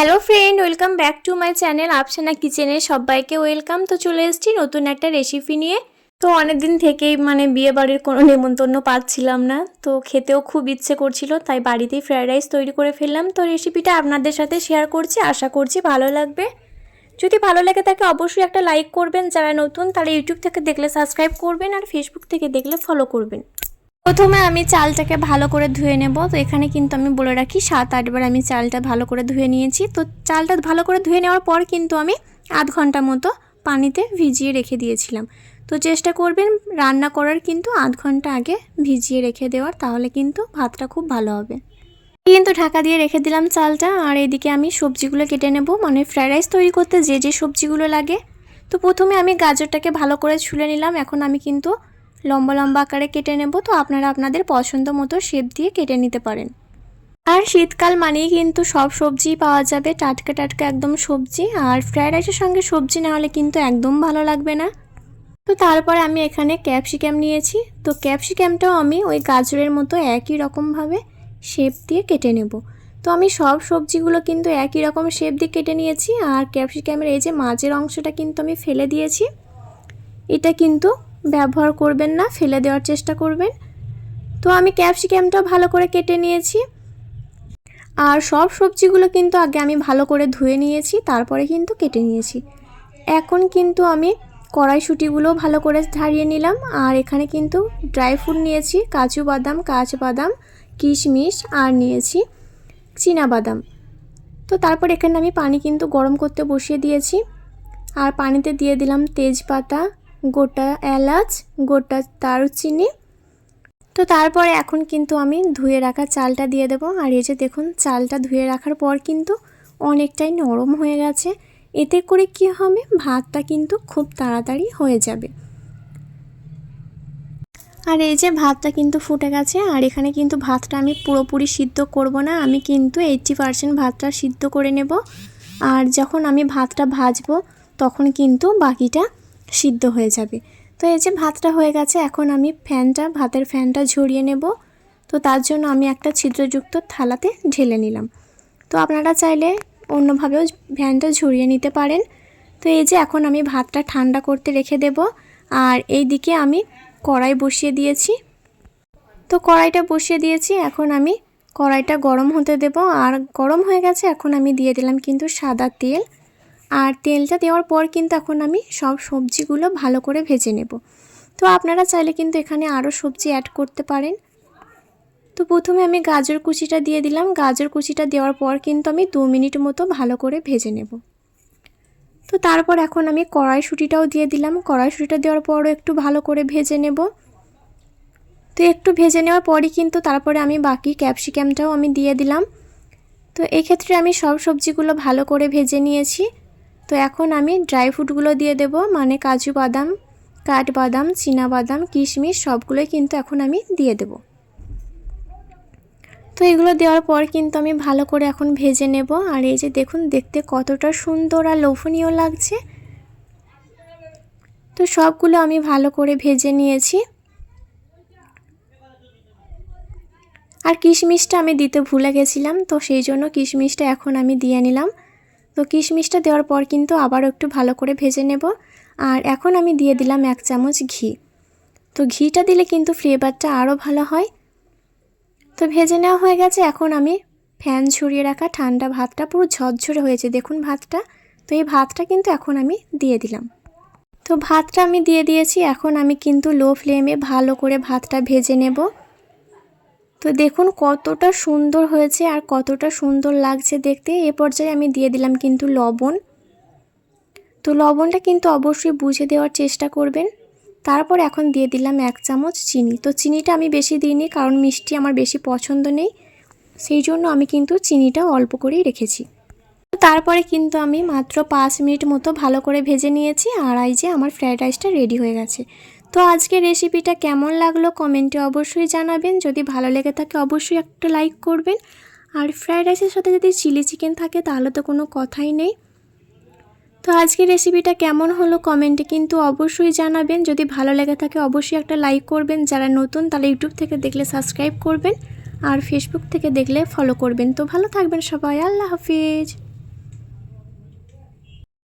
Hello friend welcome back to my channel Apsana কিচেনে সবাইকে welcome তো চলে এসেছি নতুন একটা রেসিপি নিয়ে। তো অনেকদিন থেকেই মানে বিয়ে বাড়ির কোনো নেমন্তন্ন পাচ্ছিলাম না। তো খেতেও খুব ইচ্ছে করছিল, তাই বাড়িতেই ফ্রায়েড রাইস তৈরি করে ফেললাম। তো রেসিপিটা আপনাদের সাথে শেয়ার করছি, আশা করছি ভালো লাগবে। যদি ভালো লাগে তাকে অবশ্যই একটা লাইক করবেন। যারা নতুন তারা ইউটিউব থেকে দেখলে সাবস্ক্রাইব করবেন আর ফেসবুক থেকে দেখলে ফলো করবেন। প্রথমে আমি চালটাকে ভালো করে ধুয়ে নেব। তো এখানে কিন্তু আমি বলে রাখি সাত আটবার আমি চালটা ভালো করে ধুয়ে নিয়েছি। তো চালটা ভালো করে ধুয়ে নেওয়ার পর কিন্তু আমি আধ ঘণ্টা মতো পানিতে ভিজিয়ে রেখে দিয়েছিলাম। তো চেষ্টা করবেন রান্না করার কিন্তু আধ ঘণ্টা আগে ভিজিয়ে রেখে দেওয়ার, তাহলে কিন্তু ভাতটা খুব ভালো হবে। কিন্তু ঢাকা দিয়ে রেখে দিলাম চালটা, আর এদিকে আমি সবজিগুলো কেটে নেব। মানে ফ্রায়েড রাইস তৈরি করতে যে যে সবজিগুলো লাগে। তো প্রথমে আমি গাজরটাকে ভালো করে ছুলে নিলাম। এখন আমি কিন্তু লম্বা লম্বা আকারে কেটে নেব, তো আপনারা আপনাদের পছন্দ মতো শেপ দিয়ে কেটে নিতে পারেন। আর শীতকাল মানেই কিন্তু সব সবজি পাওয়া যাবে, টাটকা টাটকা একদম সবজি। আর ফ্রায়েড রাইসের সঙ্গে সবজি না হলে কিন্তু একদম ভালো লাগবে না। তো তারপরে আমি এখানে ক্যাপসিকাম নিয়েছি। তো ক্যাপসিকামটাও আমি ওই গাজরের মতো একই রকমভাবে শেপ দিয়ে কেটে নেব। তো আমি সব সবজিগুলো কিন্তু একই রকম শেপ দিয়ে কেটে নিয়েছি। আর ক্যাপসিকামের এই যে মাঝের অংশটা কিন্তু আমি ফেলে দিয়েছি। এটা কিন্তু ব্যবহার করবেন না, ফেলে দেওয়ার চেষ্টা করবেন। তো আমি ক্যাপসিকামটা ভালো করে কেটে নিয়েছি। আর সব সবজিগুলো কিন্তু আগে আমি ভালো করে ধুয়ে নিয়েছি, তারপরে কিন্তু কেটে নিয়েছি। এখন কিন্তু আমি কড়াইশুটিগুলো ভালো করে ঝারিয়ে নিলাম। আর এখানে কিন্তু ড্রাই ফ্রুট নিয়েছি, কাজু বাদাম কাঁচ বাদাম কিশমিশ, আর নিয়েছি বাদাম। তো তারপর এখানে আমি পানি কিন্তু গরম করতে বসিয়ে দিয়েছি। আর পানিতে দিয়ে দিলাম তেজপাতা গোটা এলাচ, গোটা দারুচিনি। তো তারপরে এখন কিন্তু আমি ধুয়ে রাখা চালটা দিয়ে দেবো। আর এই যে দেখুন, চালটা ধুয়ে রাখার পর কিন্তু অনেকটাই নরম হয়ে গেছে। এতে করে কি হবে? ভাতটা কিন্তু খুব তাড়াতাড়ি হয়ে যাবে। আর এই যে ভাতটা কিন্তু ফুটে গেছে। আর এখানে কিন্তু ভাতটা আমি পুরোপুরি সিদ্ধ করব না। আমি কিন্তু এইটটি পারসেন্ট ভাতটা সিদ্ধ করে নেব। আর যখন আমি ভাতটা ভাজবো, তখন কিন্তু বাকিটা সিদ্ধ হয়ে যাবে। তো এই যে ভাতটা হয়ে গেছে, এখন আমি ফ্যানটা, ভাতের ফ্যানটা ঝরিয়ে নেব। তো তার জন্য আমি একটা ছিদ্রযুক্ত থালাতে ঢেলে নিলাম। তো আপনারা চাইলে অন্যভাবেও ফ্যানটা ঝরিয়ে নিতে পারেন। তো এই যে এখন আমি ভাতটা ঠান্ডা করতে রেখে দেব। আর এই দিকে আমি কড়াই বসিয়ে দিয়েছি। তো কড়াইটা বসিয়ে দিয়েছি, এখন আমি কড়াইটা গরম হতে দেব। আর গরম হয়ে গেছে, এখন আমি দিয়ে দিলাম কিন্তু সাদা তেল। আর তেলটা দেওয়ার পর কিন্তু এখন আমি সব সবজিগুলো ভালো করে ভেজে নেব। তো আপনারা চাইলে কিন্তু এখানে আরও সবজি অ্যাড করতে পারেন। তো প্রথমে আমি গাজর কুচিটা দিয়ে দিলাম। গাজর কুচিটা দেওয়ার পর কিন্তু আমি দু মিনিট মতো ভালো করে ভেজে নেব। তো তারপর এখন আমি কড়াইশুঁটিটাও দিয়ে দিলাম। কড়াইশুঁটিটা দেওয়ার পরও একটু ভালো করে ভেজে নেব। তো একটু ভেজে নেওয়ার পরই কিন্তু তারপরে আমি বাকি ক্যাপসিকামটাও আমি দিয়ে দিলাম। তো এক্ষেত্রে আমি সব সবজিগুলো ভালো করে ভেজে নিয়েছি। তো এখন আমি ড্রাই ফ্রুটগুলো দিয়ে দেব মানে কাজু বাদাম কাঠবাদাম বাদাম, কিশমিশ সবগুলোই কিন্তু এখন আমি দিয়ে দেব। তো এগুলো দেওয়ার পর কিন্তু আমি ভালো করে এখন ভেজে নেব, আর এই যে দেখুন, দেখতে কতটা সুন্দর আর লোভনীয় লাগছে। তো সবগুলো আমি ভালো করে ভেজে নিয়েছি। আর কিশমিশটা আমি দিতে ভুলে গেছিলাম, তো সেই জন্য কিশমিশটা এখন আমি দিয়ে নিলাম। তো কিশমিশটা দেওয়ার পর কিন্তু আবারও একটু ভালো করে ভেজে নেব। আর এখন আমি দিয়ে দিলাম এক চামচ ঘি। তো ঘিটা দিলে কিন্তু ফ্লেভারটা আরও ভালো হয়। তো ভেজে নেওয়া হয়ে গেছে। এখন আমি ফ্যান ছড়িয়ে রাখা ঠান্ডা ভাতটা পুরো ঝরঝরে হয়েছে। দেখুন ভাতটা। তো এই ভাতটা কিন্তু এখন আমি দিয়ে দিলাম। তো ভাতটা আমি দিয়ে দিয়েছি। এখন আমি কিন্তু লো ফ্লেমে ভালো করে ভাতটা ভেজে নেব। তো দেখুন কতটা সুন্দর হয়েছে আর কতটা সুন্দর লাগছে দেখতে। এ পর্যায়ে আমি দিয়ে দিলাম কিন্তু লবণ। তো লবণটা কিন্তু অবশ্যই বুঝে দেওয়ার চেষ্টা করবেন। তারপর এখন দিয়ে দিলাম এক চামচ চিনি। তো চিনিটা আমি বেশি দিইনি কারণ মিষ্টি আমার বেশি পছন্দ নেই। সেই জন্য আমি কিন্তু চিনিটা অল্প করেই রেখেছি। তারপরে কিন্তু আমি মাত্র পাঁচ মিনিট মতো ভালো করে ভেজে নিয়েছি। আর এই যে আমার ফ্রায়েড রাইসটা রেডি হয়ে গেছে। তো আজকের রেসিপিটা কেমন লাগল কমেন্টে অবশ্যই জানাবেন। যদি ভালো লেগে থাকে অবশ্যই একটা লাইক করবেন। আর ফ্রায়েড রাইসের সাথে যদি চিলি চিকেন থাকে তাহলে তো কোনো কথাই নেই। তো আজকের রেসিপিটা কেমন হলো কমেন্টে কিন্তু অবশ্যই জানাবেন। যদি ভালো লেগে থাকে অবশ্যই একটা লাইক করবেন। যারা নতুন তাহলে ইউটিউব থেকে দেখলে সাবস্ক্রাইব করবেন। আর ফেসবুক থেকে দেখলে ফলো করবেন। তো ভালো থাকবেন সবাই। আল্লাহ হাফিজ।